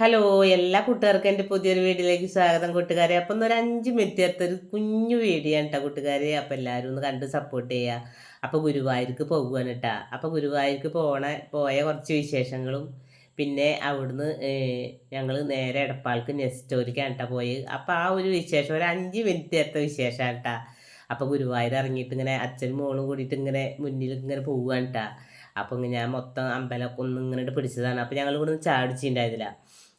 Hello എല്ലാ കൂട്ടുകാർക്കും എന്റെ പുതിയൊരു വീഡിയോയിലേക്ക് സ്വാഗതം കൂട്ടുകാരെ. അപ്പം ഒരു അഞ്ച് മിനിറ്റ് അടുത്തൊരു കുഞ്ഞു വീഡിയോ ആണ് കേട്ടോ കൂട്ടുകാരെ. അപ്പം എല്ലാവരും ഒന്ന് കണ്ട് സപ്പോർട്ട് ചെയ്യുക അപ്പോൾ ഗുരുവായൂർക്ക് പോകുവാണ് കേട്ടാ. അപ്പോൾ ഗുരുവായൂർക്ക് പോണ പോയ കുറച്ച് വിശേഷങ്ങളും. പിന്നെ അവിടുന്ന് ഞങ്ങൾ നേരെ എടപ്പാൾക്ക് നെസ്റ്റോരിക്കാണ് കേട്ടോ പോയി. അപ്പോൾ ആ ഒരു വിശേഷം ഒരു അഞ്ച് മിനിറ്റ് അടുത്ത വിശേഷമാണ് കേട്ടാ. അപ്പോൾ ഗുരുവായൂർ ഇറങ്ങിയിട്ട് ഇങ്ങനെ അച്ഛനും മോളും കൂടിയിട്ട് ഇങ്ങനെ മുന്നിൽ ഇങ്ങനെ പോവുകയാണ് കേട്ടാ. അപ്പോൾ ഞാൻ മൊത്തം അമ്പലമൊക്കെ ഒന്ന് ഇങ്ങനെ പിടിച്ചതാണ്. അപ്പോൾ ഞങ്ങൾ ഇവിടുന്ന് ചാടിച്ചിട്ടുണ്ടായിരുന്നില്ല.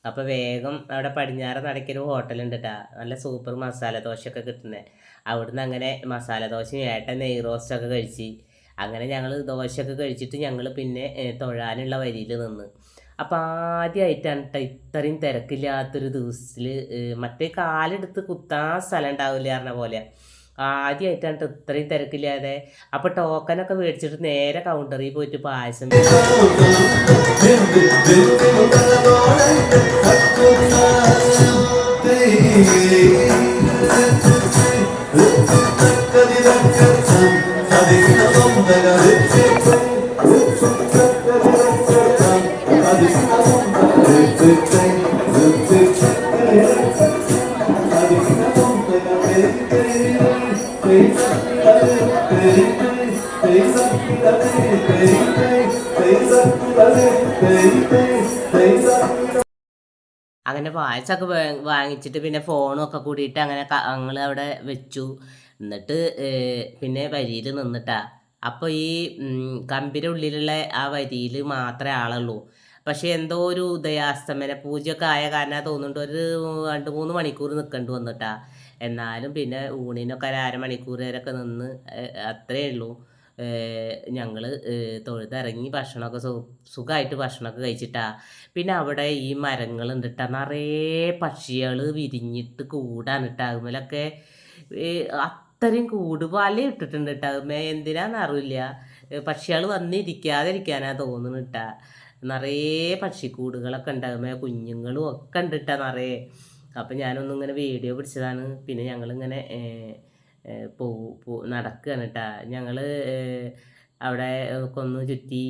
അപ്പോൾ വേഗം അവിടെ പടിഞ്ഞാറ് നടക്കൊരു ഹോട്ടലുണ്ട് കേട്ടോ നല്ല സൂപ്പർ മസാല ദോശയൊക്കെ കിട്ടുന്നത് അവിടുന്ന് അങ്ങനെ മസാല ദോശയും ഏട്ടൻ നെയ് റോസ്റ്റൊക്കെ കഴിച്ച് അങ്ങനെ ഞങ്ങൾ ദോശയൊക്കെ കഴിച്ചിട്ട് ഞങ്ങൾ പിന്നെ തൊഴാനുള്ള വരിയിൽ നിന്ന്. അപ്പോൾ ആദ്യമായിട്ടാണ് കേട്ടോ ഇത്രയും തിരക്കില്ലാത്തൊരു ദിവസത്തിൽ മറ്റേ കാലെടുത്ത് കുത്താൻ സ്ഥലം ഉണ്ടാവില്ല പറഞ്ഞ പോലെ. ആദ്യമായിട്ടാണ് ഇത്രയും തിരക്കില്ലാതെ അപ്പോൾ ടോക്കനൊക്കെ മേടിച്ചിട്ട് നേരെ കൗണ്ടറിൽ പോയിട്ട് പായസം അങ്ങനെ പായസമൊക്കെ വാങ്ങിച്ചിട്ട് പിന്നെ ഫോണും ഒക്കെ കൂടിയിട്ട് അങ്ങനെ ഞങ്ങൾ അവിടെ വെച്ചു. എന്നിട്ട് പിന്നെ വരിയിൽ നിന്നിട്ടാ. അപ്പോൾ ഈ കമ്പിന്റെ ഉള്ളിലുള്ള ആ വരിയിൽ മാത്രമേ ആളുള്ളൂ. പക്ഷേ എന്തോ ഒരു ഉദയാസ്തമന പൂജയൊക്കെ ആയ കാരണം തോന്നുന്നുണ്ട് ഒരു രണ്ട് മൂന്ന് മണിക്കൂർ നിൽക്കേണ്ടി വന്നിട്ടാ. എന്നാലും പിന്നെ ഊണിനൊക്കെ ഒരു അരമണിക്കൂർ വരെയൊക്കെ നിന്ന് അത്രയേ ഉള്ളൂ. ഞങ്ങൾ തൊഴുതിറങ്ങി ഭക്ഷണമൊക്കെ സു സുഖമായിട്ട് ഭക്ഷണമൊക്കെ കഴിച്ചിട്ടാ. പിന്നെ അവിടെ ഈ മരങ്ങൾ ഉണ്ടിട്ടാ നിറയെ പക്ഷികൾ വിരിഞ്ഞിട്ട് കൂടാണ് ഇട്ടാകുമ്പോഴൊക്കെ അത്രയും കൂട് വല ഇട്ടിട്ടുണ്ട് കേട്ടോ എന്തിനാണെന്നറിയില്ല പക്ഷികൾ വന്നിരിക്കാതിരിക്കാനാ തോന്നുന്നു കേട്ടാ നിറയെ പക്ഷിക്കൂടുകളൊക്കെ ഉണ്ടാകുമേ കുഞ്ഞുങ്ങളും ഒക്കെ ഉണ്ട് നിറയെ. അപ്പം ഞാനൊന്നും ഇങ്ങനെ വീഡിയോ പിടിച്ചതാണ്. പിന്നെ ഞങ്ങളിങ്ങനെ പോ നടക്കുകയാണ് കേട്ടോ ഞങ്ങൾ അവിടെ ഒന്ന് ചുറ്റി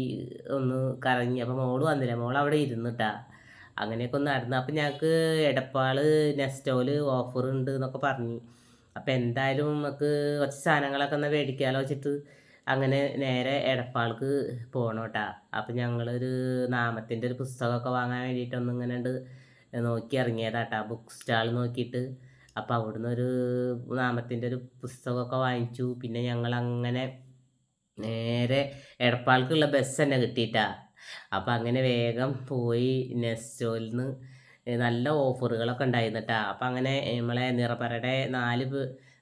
ഒന്ന് കറങ്ങി. അപ്പോൾ മോൾ വന്നില്ല. മോൾ അവിടെ ഇരുന്നിട്ടാ അങ്ങനെയൊക്കെ ഒന്ന് നടന്നു. അപ്പം ഞങ്ങൾക്ക് എടപ്പാൾ നെസ്റ്റോൽ ഓഫർ ഉണ്ട് എന്നൊക്കെ പറഞ്ഞു. അപ്പം എന്തായാലും നമുക്ക് കുറച്ച് സാധനങ്ങളൊക്കെ ഒന്ന് മേടിക്കാമല്ലോ വെച്ചിട്ട്. അങ്ങനെ നേരെ എടപ്പാൾക്ക് പോകണം കേട്ടാ അപ്പം ഞങ്ങളൊരു നാമത്തിന്റെ ഒരു പുസ്തകമൊക്കെ വാങ്ങാൻ വേണ്ടിയിട്ടൊന്നും ഇങ്ങനെ ഉണ്ട് നോക്കി ഇറങ്ങിയതാട്ടാ ബുക്ക് സ്റ്റാൾ നോക്കിയിട്ട്. അപ്പോൾ അവിടുന്ന് ഒരു നാമത്തിന്റെ ഒരു പുസ്തകമൊക്കെ വാങ്ങിച്ചു. പിന്നെ ഞങ്ങൾ അങ്ങനെ നേരെ എടപ്പാൾക്കുള്ള ബസ് തന്നെ കിട്ടിയിട്ടാ. അപ്പം അങ്ങനെ വേഗം പോയി നെസ്റ്റോയിൽ നിന്ന് നല്ല ഓഫറുകളൊക്കെ ഉണ്ടായിരുന്നിട്ടാ. അപ്പം അങ്ങനെ നമ്മളെ നിറപ്പരയുടെ നാല്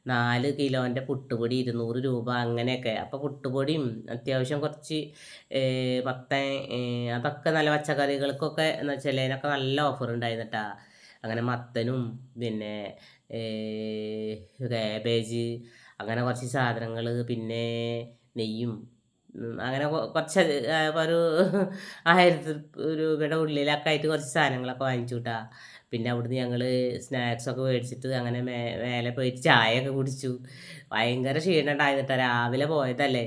നാല് കിലോന്റെ പുട്ടുപൊടി ഇരുന്നൂറ് രൂപ അങ്ങനെയൊക്കെ. അപ്പോൾ പുട്ടുപൊടിയും അത്യാവശ്യം കുറച്ച് മത്തൻ അതൊക്കെ നല്ല പച്ചക്കറികൾക്കൊക്കെ ചിലതിനൊക്കെ നല്ല ഓഫർ ഉണ്ടായിരുന്നിട്ടാ അങ്ങനെ മത്തനും പിന്നെ കാബേജ് അങ്ങനെ കുറച്ച് സാധനങ്ങൾ പിന്നെ നെയ്യും അങ്ങനെ കുറച്ച് ഒരു ആയിരത്തി രൂപയുടെ ഉള്ളിലൊക്കെ ആയിട്ട് കുറച്ച് സാധനങ്ങളൊക്കെ വാങ്ങിച്ചു കൂട്ടാ പിന്നെ അവിടുന്ന് ഞങ്ങൾ സ്നാക്സൊക്കെ മേടിച്ചിട്ട് അങ്ങനെ മേ മേലെ പോയിട്ട് ചായയൊക്കെ കുടിച്ചു. ഭയങ്കര ക്ഷീണം ഉണ്ടായിരുന്നിട്ടാ രാവിലെ പോയതല്ലേ.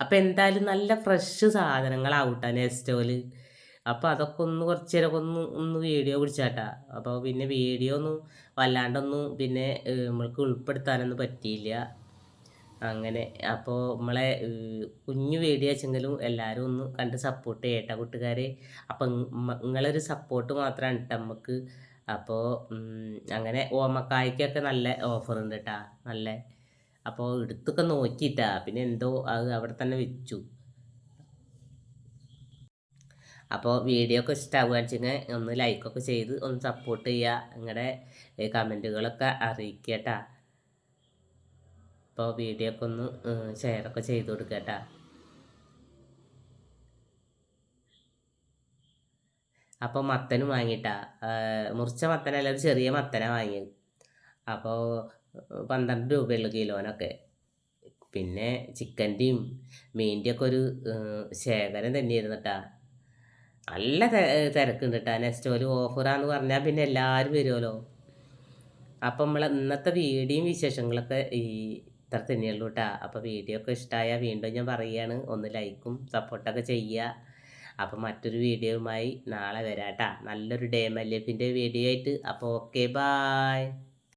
അപ്പം എന്തായാലും നല്ല ഫ്രഷ് സാധനങ്ങളാവൂട്ടാ നെസ്റ്റോൽ അപ്പോൾ അതൊക്കെ ഒന്ന് കുറച്ച് നേരമൊക്കെ ഒന്ന് ഒന്ന് വീഡിയോ പിടിച്ചാട്ടാ. അപ്പോൾ പിന്നെ വീഡിയോ ഒന്നും വല്ലാണ്ടൊന്നും പിന്നെ നമ്മൾക്ക് ഉൾപ്പെടുത്താനൊന്നും പറ്റിയില്ല. അങ്ങനെ അപ്പോൾ നമ്മളെ കുഞ്ഞു വീഡിയോ വെച്ചെങ്കിലും എല്ലാവരും ഒന്ന് കണ്ട് സപ്പോർട്ട് ചെയ്യട്ടെ കൂട്ടുകാരെ. അപ്പം നിങ്ങളൊരു സപ്പോർട്ട് മാത്രമാണ് കേട്ടോ നമുക്ക് അപ്പോൾ അങ്ങനെ ഓമക്കായ്ക്കൊക്കെ നല്ല ഓഫർ ഉണ്ട് കേട്ടാ നല്ല അപ്പോൾ എടുത്തൊക്കെ നോക്കിയിട്ടാ. പിന്നെ എന്തോ അത് അവിടെ തന്നെ വെച്ചു. അപ്പോൾ വീഡിയോ ഒക്കെ ഇഷ്ടമാവുക വെച്ചെങ്കിൽ ഒന്ന് ലൈക്കൊക്കെ ചെയ്ത് ഒന്ന് സപ്പോർട്ട് ചെയ്യുക. നിങ്ങളുടെ കമന്റുകളൊക്കെ അറിയിക്കുക കേട്ടോ അപ്പോൾ വീഡിയോ ഒക്കെ ഒന്ന് ഷെയറൊക്കെ ചെയ്ത് കൊടുക്കുക അപ്പോൾ മത്തനും വാങ്ങിയിട്ടാ മുറിച്ച മത്തനല്ല ഒരു ചെറിയ മത്തനാണ് വാങ്ങിയത്. അപ്പോൾ പന്ത്രണ്ട് രൂപയുള്ള കിലോനൊക്കെ. പിന്നെ ചിക്കന്റെയും മീന്റെയൊക്കെ ഒരു ശേഖരം തന്നെയായിരുന്നു കേട്ടോ നല്ല തിരക്കുണ്ട് കേട്ടോ നെക്സ്റ്റ് ഓഫറാന്ന് പറഞ്ഞാൽ പിന്നെ എല്ലാവരും വരുമല്ലോ അപ്പം നമ്മളെ ഇന്നത്തെ വീഡിയോയും വിശേഷങ്ങളൊക്കെ ഈ ഇത്ര തന്നെയുള്ളൂ കേട്ടോ അപ്പോൾ വീഡിയോ ഒക്കെ ഇഷ്ടമായാൽ വീണ്ടും ഞാൻ പറയുകയാണ് ഒന്ന് ലൈക്കും സപ്പോർട്ടൊക്കെ ചെയ്യുക അപ്പോൾ മറ്റൊരു വീഡിയോയുമായി നാളെ വരാം കേട്ടോ നല്ലൊരു ഡേ മല്യഫിന്റെ വീഡിയോ ആയിട്ട്. അപ്പോൾ ഓക്കെ ബായ്.